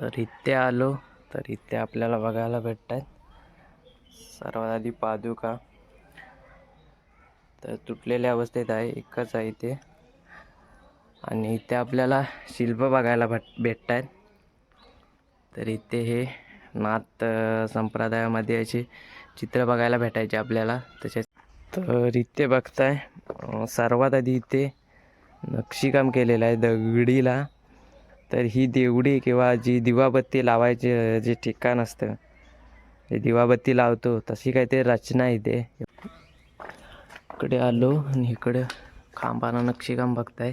तर इथे आलो. तर इथे आपल्याला बघायला भेटत आहेत सर्वात आधी पादुका. तर तुटलेल्या अवस्थेत आहे. एकच आहे इथे. आणि इथे आपल्याला शिल्प बघायला भेट भेटत आहेत तर इथे हे नाथ संप्रदायामध्ये असे चित्र बघायला भेटायचे आपल्याला. तसेच तर इथे बघताय सर्वात आधी इथे नक्षीकाम केलेलं आहे दगडीला. तर ही देवडी किंवा जी दिवाबत्ती लावायचे जे ठिकाण असतं ते दिवाबत्ती लावतो तशी काहीतरी रचना आहे इथे. इकडे आलो आणि इकडे खांबाला नक्षीकाम बघताय.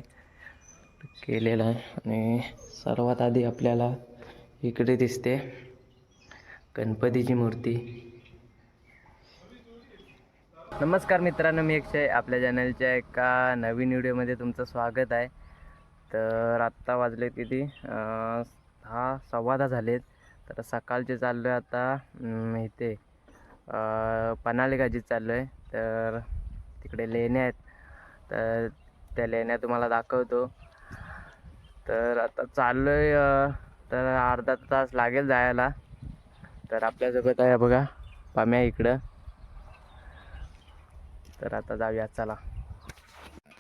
केलेलं आहे आणि सर्वात आधी आपल्याला इकडे दिसते गणपतीची मूर्ती. नमस्कार मित्रांनो मी अक्षय. आपल्या चॅनलच्या एका नवीन व्हिडिओमध्ये तुमचं स्वागत आहे. तर आत्ता वाजले किती? दहा सव्वा दहा झालेत. तर सकाळचे चाललो आहे आता इथे अं, गाजीत चाललो आहे तर तिकडे लेण्या आहेत. तर त्या लेण्या तुम्हाला दाखवतो. तर आता चाललो आहे तर अर्धा तास लागेल जायला. तर आपल्यासोबत आहे बघा पाम्या इकडं. तर आता जाऊया चला.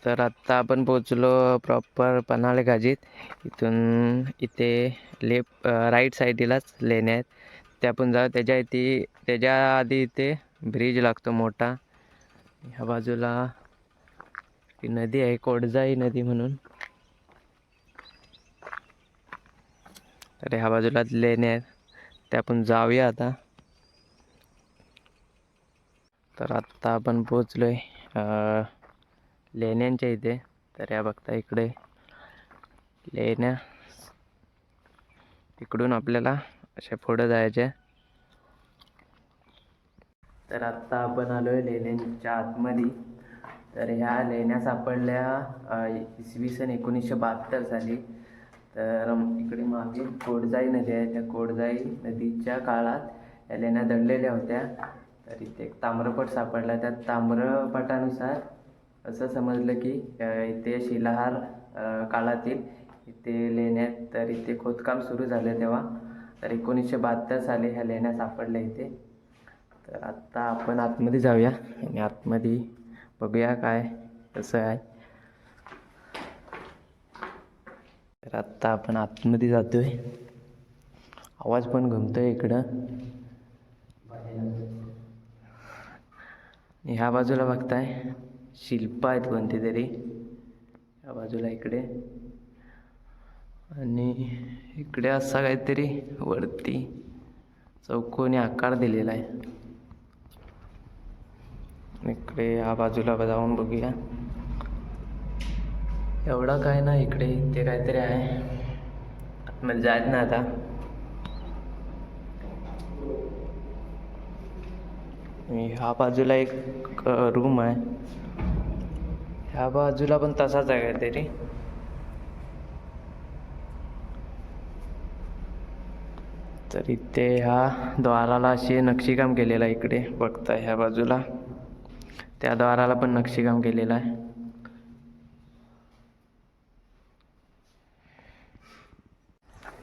तर आत्ता आपण पोचलो प्रॉपर पन्हाळे गाजीत इथून इथे लेफ्ट राईट साईडलाच लेण्या आहेत. त्या पण जाऊ त्याच्या इथे त्याच्या आधी इथे ब्रिज लागतो मोठा. ह्या बाजूला ही नदी आहे कोडजाई नदी म्हणून. तर ह्या बाजूला लेण्या आहेत. त्या आपण जाऊया आता. तर आत्ता आपण पोचलो आहे लेण्यांच्या इथे. तर या बघता इकडे. लेण्या. इकडून आपल्याला अशा पुढं जायच्या तर आत्ता आपण आलो आहे लेण्यांच्या आतमध्ये. तर ह्या लेण्या सापडल्या इसवी सन एकोणीसशे बहात्तर साली. तर इकडे मागे कोडजाई नदी आहे. त्या कोडजाई नदीच्या काळात या लेण्या दडलेल्या होत्या. तर इथे एक ताम्रपट सापडला. त्या ताम्रपटानुसार असं समजलं की इथे शिलाहार काळातील इथे लेण्यात तर इथे खोदकाम सुरू झालं तेव्हा. तर एकोणीसशे बहात्तर साली ह्या लेण्या सापडल्या इथे. तर आत्ता आपण आतमध्ये जाऊया आणि आतमध्ये बघूया काय कसं आहे. तर आत्ता आपण आतमध्ये जातोय. आवाज पण घुमतोय इकडं. ह्या बाजूला बघताय. शिल्प आहेत कोणती तरी या बाजूला इकडे. आणि इकडे असा काहीतरी वरती चौकोनी आकार दिलेला आहे. इकडे या बाजूला जाऊन बघूया. एवढा काय ना इकडे ते काहीतरी आहे. म्हणजे जायत ना आता. ह्या बाजूला एक रूम आहे. ह्या बाजूला पण तसाच आहे काहीतरी. तर इथे ह्या द्वाराला असे नक्षीकाम केलेलं आहे इकडे बघता ह्या बाजूला. त्या द्वाराला पण नक्षीकाम केलेलं आहे.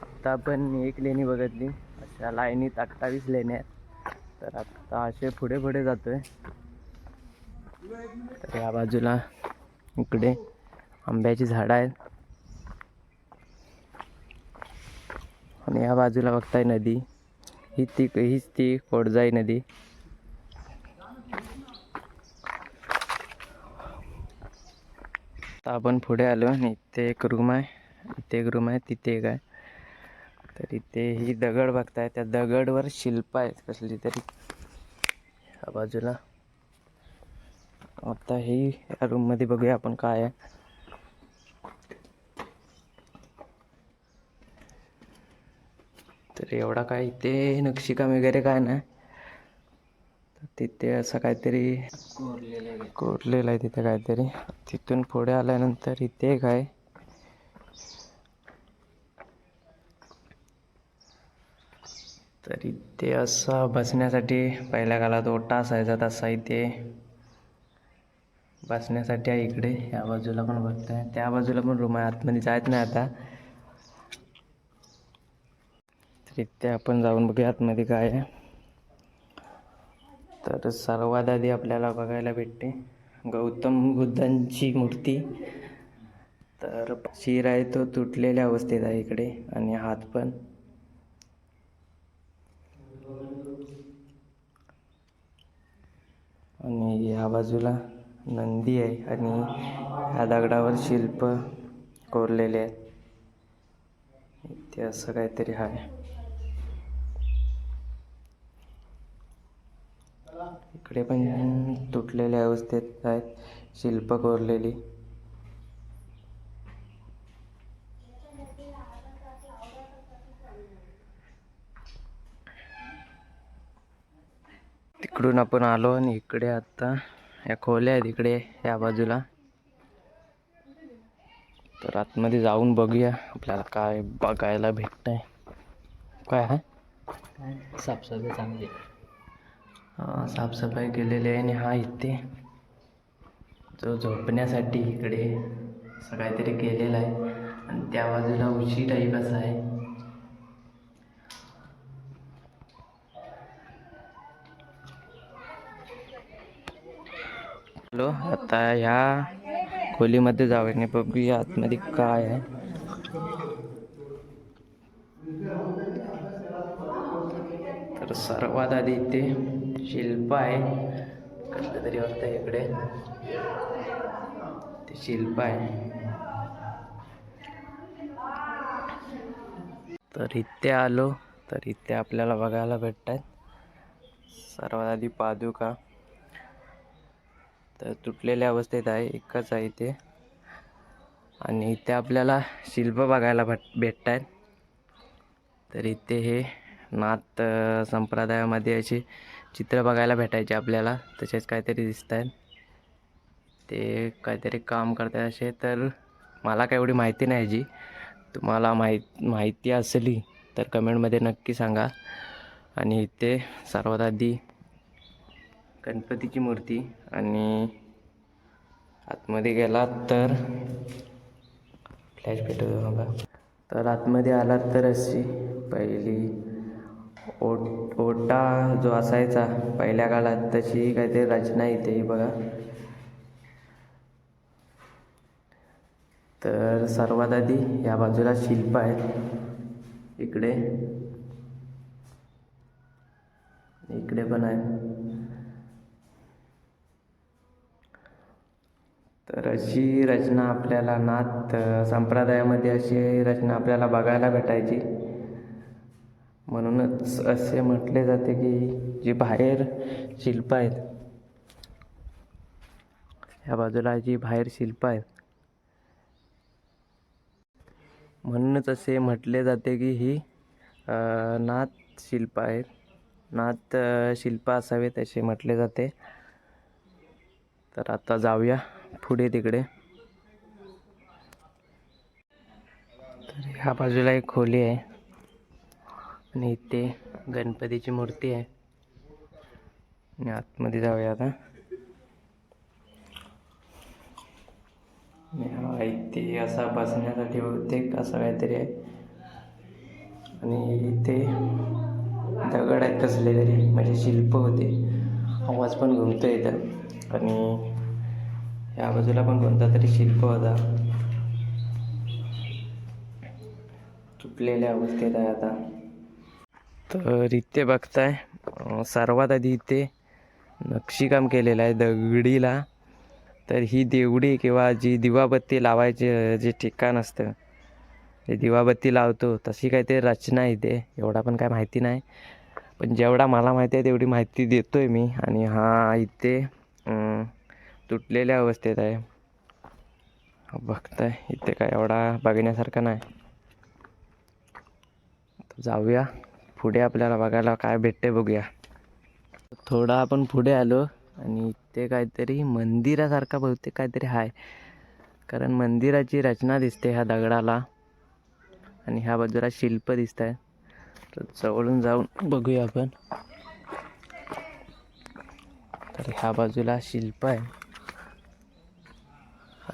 आता आपण एक लेणी बघितली. अशा लाईनीत अठ्ठावीस लेण्या आहेत. तर आता असे पुढे पुढे जातोय. तर या बाजूला इकडे आंब्याची झाडं आहेत. आणि या बाजूला बघताय नदी. ही ती हीच ती कोडजाई नदी. आता आपण पुढे आलो आणि इथे एक रूम आहे. इथे एक रूम आहे तिथे एक आहे. तर इथे ही दगड बघताय त्या दगडवर शिल्प आहेत कसली तरी. ह्या बाजूला. आता ही या रूममध्ये बघूया आपण काय आहे. तर एवढा काय इथे नक्षीकाम वगैरे काय नाही. तर तिथे असं काहीतरी कोरलेलं आहे तिथे काहीतरी. तिथून पुढे आल्यानंतर इथे काय तर इथे असं बसण्यासाठी पहिल्या काळात ओटा असायचा तसा इथे. बसण्यासाठी आहे इकडे या बाजूला पण बघताय त्या बाजूला पण रूम आहे आतमध्ये जायत नाही आता. तर इथे आपण जाऊन बघूया आतमध्ये काय आहे. तर सर्वात आधी आपल्याला बघायला भेटते गौतम बुद्धांची मूर्ती. तर शिर आहे तो तुटलेल्या अवस्थेत आहे इकडे आणि हात पण आणि या बाजूला नंदी आहे आणि ह्या दगडावर शिल्प कोरलेले आहेत. ते असं काहीतरी आहे. इकडे पण तुटलेल्या अवस्थेत आहेत. शिल्प कोरलेली. तिकडून आपण आलो आणि इकडे आता या खोल्या आहेत इकडे या बाजूला. तर आतमध्ये जाऊन बघूया आपल्याला काय बघायला भेटतंय. काय आहे? साफसफाई चांगली हा, साफसफाई केलेली आहे आणि हा इथे जो झोपण्यासाठी इकडे असं काहीतरी केलेलं आहे. आणि त्या बाजूला उशी टाईप असं आहे. हॅलो आता ह्या खोलीमध्ये जाऊया आणि बघूया आतमध्ये काय आहे. तर सर्वात आधी इथे शिल्प आहे. कसलं तरी वाटतं इकडे. ते शिल्प आहे. तर इथे आलो तर इथे आपल्याला बघायला भेटत आहेत सर्वात आधी पादुका. तर तुटलेल्या अवस्थेत आहे एकच आहे इथे आणि इथे आपल्याला शिल्प बघायला भेट भेटत आहेत तर इथे हे नाथ संप्रदायामध्ये असे चित्र बघायला भेटायचे आपल्याला. तसेच काहीतरी दिसत आहेत ते काहीतरी काम करतात असे. तर मला काय एवढी माहिती नाही जी. तुम्हाला माहीत माहिती असली तर कमेंटमध्ये नक्की सांगा. आणि इथे सर्वात आधी गणपतीची मूर्ती आणि आतमध्ये गेलात तर फ्लॅश भेटतो बघा तर आतमध्ये आलात तर अशी पहिली ओट ओटा जो असायचा पहिल्या काळात तशी काहीतरी रचना इथे बघा. तर सर्वात आधी या बाजूला शिल्प आहे इकडे. इकडे पण आहे तर अशी रचना आपल्याला नाथ संप्रदायामध्ये अशी रचना आपल्याला बघायला भेटायची. म्हणूनच असे म्हटले जाते की जी बाहेर शिल्प आहेत ह्या बाजूला जी बाहेर शिल्प आहेत म्हणूनच असे म्हटले जाते की ही नाथ शिल्प आहेत. नाथ शिल्प असावेत असे म्हटले जाते. तर आता जाऊया. पुढे तिकडे. तर ह्या बाजूला एक खोली आहे. आणि इथे गणपतीची मूर्ती आहे. आणि आतमध्ये जाऊया आता. इथे असा बसण्यासाठी बहुतेक असं काहीतरी आहे. आणि इथे दगड आहेत कसले तरी म्हणजे शिल्प होते. आवाज पण घुमतो इथं. आणि त्या बाजूला पण कोणता तरी शिल्प होता. तुटलेल्या अवस्थेत आहे आता. तर इथे बघताय सर्वात आधी इथे नक्षीकाम केलेलं आहे दगडीला. तर ही देवडी किंवा जी दिवाबत्ती लावायचे जे ठिकाण असतं ते दिवाबत्ती लावतो तशी काहीतरी रचना आहे इथे. एवढा पण काय माहिती नाही. पण जेवढा मला माहिती आहे तेवढी माहिती देतो आहे मी. आणि हा इथे तुटलेल्या अवस्थेत आहे. बघताय इथे काय एवढा बघण्यासारखा नाही. जाऊया. पुढे आपल्याला बघायला काय भेटते बघूया. थोडा आपण पुढे आलो आणि इथे काहीतरी मंदिरासारखा बहुतेक काहीतरी आहे कारण मंदिराची रचना दिसते ह्या दगडाला. आणि ह्या बाजूला शिल्प दिसत आहे तर जवळून जाऊन बघूया आपण. तर ह्या बाजूला शिल्प आहे.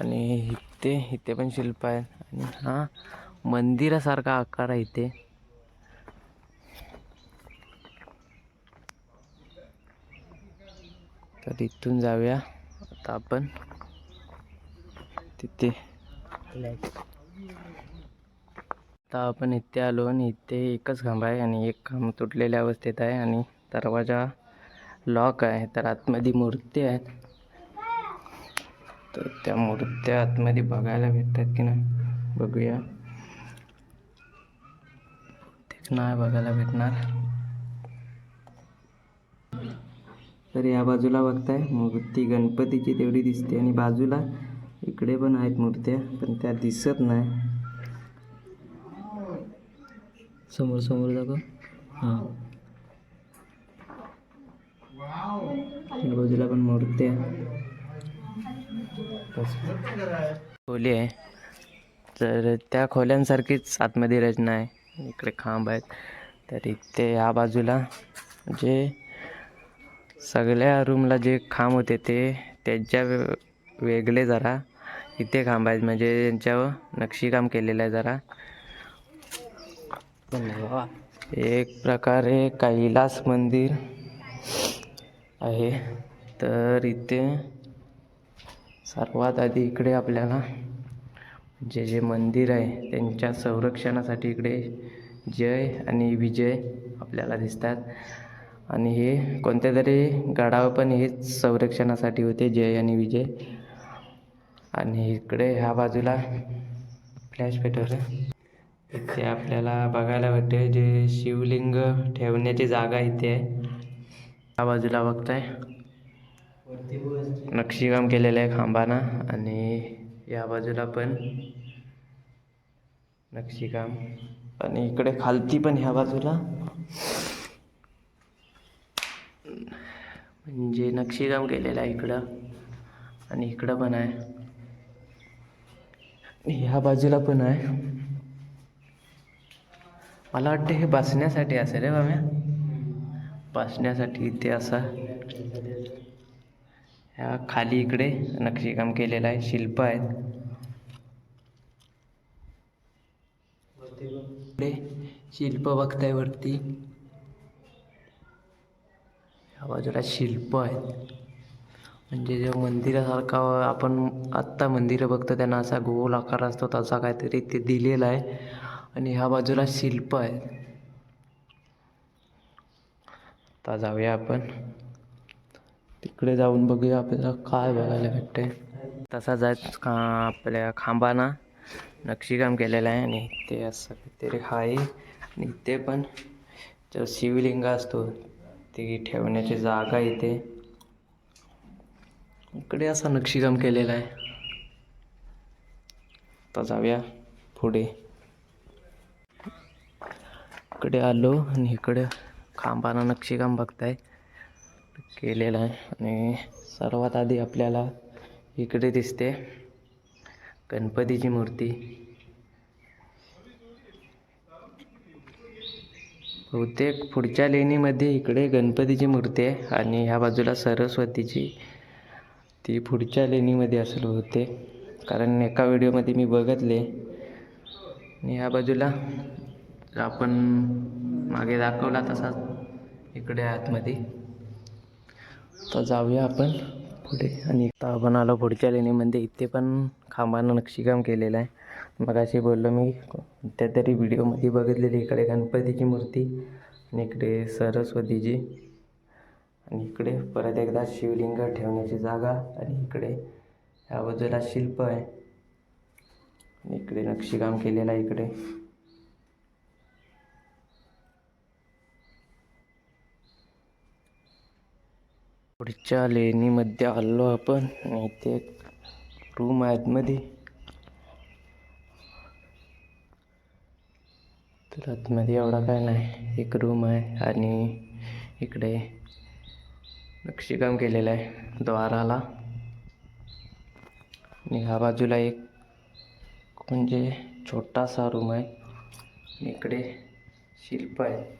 आणि इथे इथे पण शिल्प आहे. आणि हा मंदिरासारखा आकार आहे इथे. तर इथून जाऊया. आता आपण तिथे. आता आपण इथे आलो आणि इथे एकच खांब आहे आणि एक खांब तुटलेल्या अवस्थेत आहे आणि दरवाजा लॉक आहे. तर आतमध्ये मूर्ती आहेत. तर त्या मूर्त्या आतमध्ये बघायला भेटतात की नाही? बघूया. तेच नाही बघायला भेटणार. तर या बाजूला बघताय मूर्ती गणपतीची तेवढी दिसते आणि बाजूला इकडे पण आहेत मूर्त्या पण त्या दिसत नाही. समोर समोर दाखव. हां. बाजूला पण मूर्त्या. खोली आहे. तर त्या खोल्यांसारखीच आतमध्ये रचना आहे. इकडे खांब आहेत. तर इथे या बाजूला जे सगळ्या रूमला जे खांब होते ते त्यांच्या वे- वेगळे जरा इथे खांब आहेत. म्हणजे त्यांच्यावर नक्षीकाम केलेलं आहे जरा. एक प्रकारे कैलास मंदिर आहे. तर इथे सर्वात आधी इकडे आपल्याला जे जे मंदिर आहे त्यांच्या संरक्षणासाठी इकडे जय आणि विजय आपल्याला दिसतात. आणि हे कोणत्या तरी गडावर पण हेच संरक्षणासाठी होते जय आणि विजय. आणि इकडे ह्या बाजूला फ्लॅश पेटवलं. इथे आपल्याला बघायला भेटते जे शिवलिंग ठेवण्याची जागा इथे आहे. या बाजूला बघताय. नक्षीकाम केलेलं आहे खांबाना आणि या बाजूला पण नक्षीकाम. आणि इकडे खालती पण ह्या बाजूला. म्हणजे नक्षीकाम केलेलं आहे इकडं आणि इकडं पण आहे. ह्या बाजूला पण आहे. मला वाटतं हे बसण्यासाठी असेल रे बाम्या. बसण्यासाठी इथे असा ह्या खाली इकडे नक्षीकाम केलेलं आहे शिल्प आहेत. इकडे शिल्प बघताय वरती. ह्या बाजूला शिल्प आहेत. म्हणजे जे मंदिरासारखा आपण आत्ता मंदिरं बघतो त्यांना असा गोल आकार असतो तसा काहीतरी ते दिलेला आहे. आणि ह्या बाजूला शिल्प आहेत. आता जाऊया आपण. तिकडे जाऊन बघूया आपल्याला काय बघायला भेटते तसा जायच का आपल्या खांबाना. नक्षीकाम केलेलं आहे आणि ते असं काहीतरी आहे. आणि ते पण जो शिवलिंग असतो ते ठेवण्याची जागा इथे. इकडे असं नक्षीकाम केलेलं आहे. आता जाऊया पुढे. इकडे आलो आणि इकडे खांबाना नक्षीकाम बघताय. केलेलं आहे. आणि सर्वात आधी आपल्याला इकडे दिसते गणपतीची मूर्ती. बहुतेक पुढच्या लेणीमध्ये इकडे गणपतीची मूर्ती आहे आणि ह्या बाजूला सरस्वतीची. ती पुढच्या लेणीमध्ये असेल होते कारण एका व्हिडिओमध्ये मी बघितले. आणि ह्या बाजूला आपण मागे दाखवला तसाच इकडे आतमध्ये. तर जाऊया आपण पुढे. आणि आता आपण आलो पुढच्या लेणीमध्ये. इथे पण खांबानं नक्षीकाम केलेलं आहे. मग अशी बोललो मी त्या तरी व्हिडिओमध्ये बघितलेली इकडे गणपतीची मूर्ती आणि इकडे सरस्वतीची. आणि इकडे परत एकदा शिवलिंग ठेवण्याची जागा. आणि इकडे ह्या बाजूला शिल्प आहे. आणि इकडे नक्षीकाम केलेलं आहे इकडे. पुढच्या लेणीमध्ये आलो आपण. आणि इथे एक रूम आहे आतमध्ये. तर आतमध्ये एवढा काय नाही. एक रूम आहे आणि इकडे नक्षीकाम केलेलं आहे द्वाराला. आणि ह्या बाजूला एक म्हणजे छोटासा रूम आहे. आणि इकडे शिल्प आहे.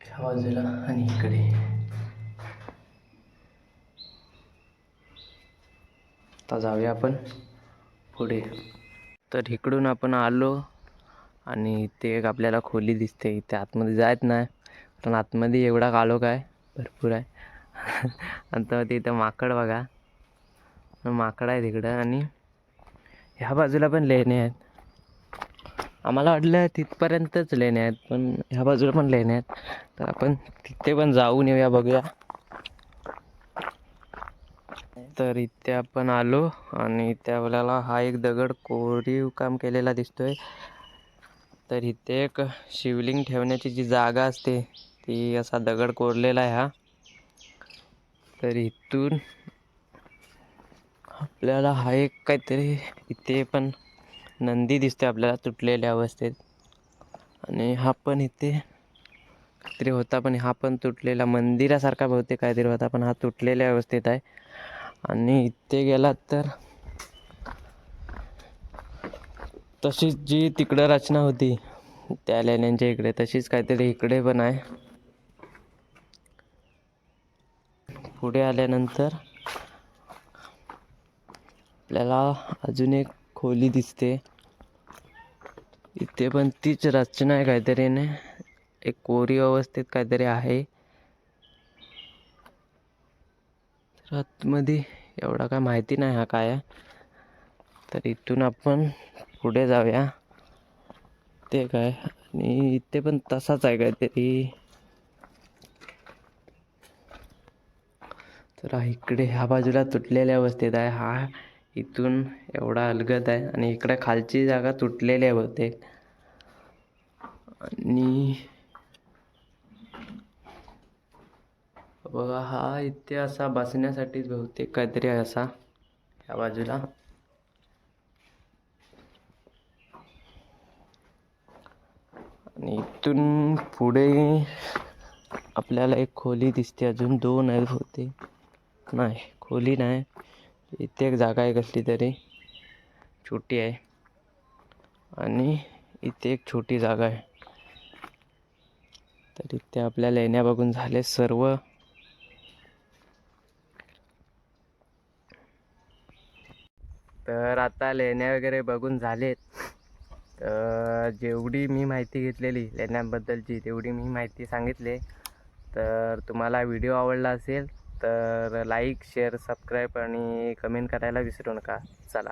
ह्या बाजूला आणि इकडे. आता जाऊया आपण पुढे. तर इकडून आपण आलो आणि इथे एक आपल्याला खोली दिसते. इथे आतमध्ये जायत नाही. कारण आतमध्ये एवढा कालो काय? भरपूर आहे. आता तिथं माकड बघा. माकड आहे तिकडं आणि ह्या बाजूला पण लेणे आहेत. आम्हाला वाटलं तिथपर्यंतच लेणे आहेत पण ह्या बाजूला पण लेणे आहेत. तर आपण तिथे पण जाऊन येऊया बघूया. तर इथे आपण आलो आणि इथे आपल्याला हा एक दगड कोरीव काम केलेला दिसतोय. तर इथे एक शिवलिंग ठेवण्याची जी जागा असते ती असा दगड कोरलेला आहे हा. तर इथून आपल्याला हा एक काहीतरी इथे पण नंदी दिसते आपल्याला तुटलेल्या अवस्थेत. आणि हा पण इथे काहीतरी होता पण हा पण तुटलेला. मंदिरासारखा बहुतेक काहीतरी होता पण हा तुटलेल्या अवस्थेत आहे. आणि इथे गेलात तर तशीच जी तिकडं रचना होती त्या लेण्यांच्या इकडे तशीच काहीतरी इकडे पण आहे. पुढे आल्यानंतर आपल्याला अजून एक खोली दिसते. इथे पण तीच रचना आहे काहीतरीने. एक कोरी अवस्थेत काहीतरी आहे. तर आतमध्ये एवढा काय माहिती नाही हा काय आहे. तर इथून आपण पुढे जाऊया. ते काय आणि इथे पण तसाच आहे काहीतरी. तर हा इकडे ह्या बाजूला तुटलेल्या अवस्थेत आहे. हा इथून एवढा अलगत आहे. आणि इकडे खालची जागा तुटलेली आहे बहुतेक. आणि बघा हा इथे असा बसण्यासाठीच बहुतेक काहीतरी आहे असा ह्या बाजूला. आणि इथून पुढे आपल्याला एक खोली दिसते अजून दोन आहेत होते नाही खोली नाही. इथे एक जागा आहे कसली तरी. छोटी आहे. आणि इथे एक छोटी जागा आहे. तर इथे आपल्या लेण्या बघून झाले सर्व तर आता लेण्या वगैरे बघून झालेत. तर जेवढी मी माहिती घेतलेली लेण्यांबद्दलची तेवढी मी माहिती सांगितली. तर तुम्हाला व्हिडिओ आवडला असेल तर लाईक शेअर सबस्क्राईब आणि कमेंट करायला विसरू नका. चला.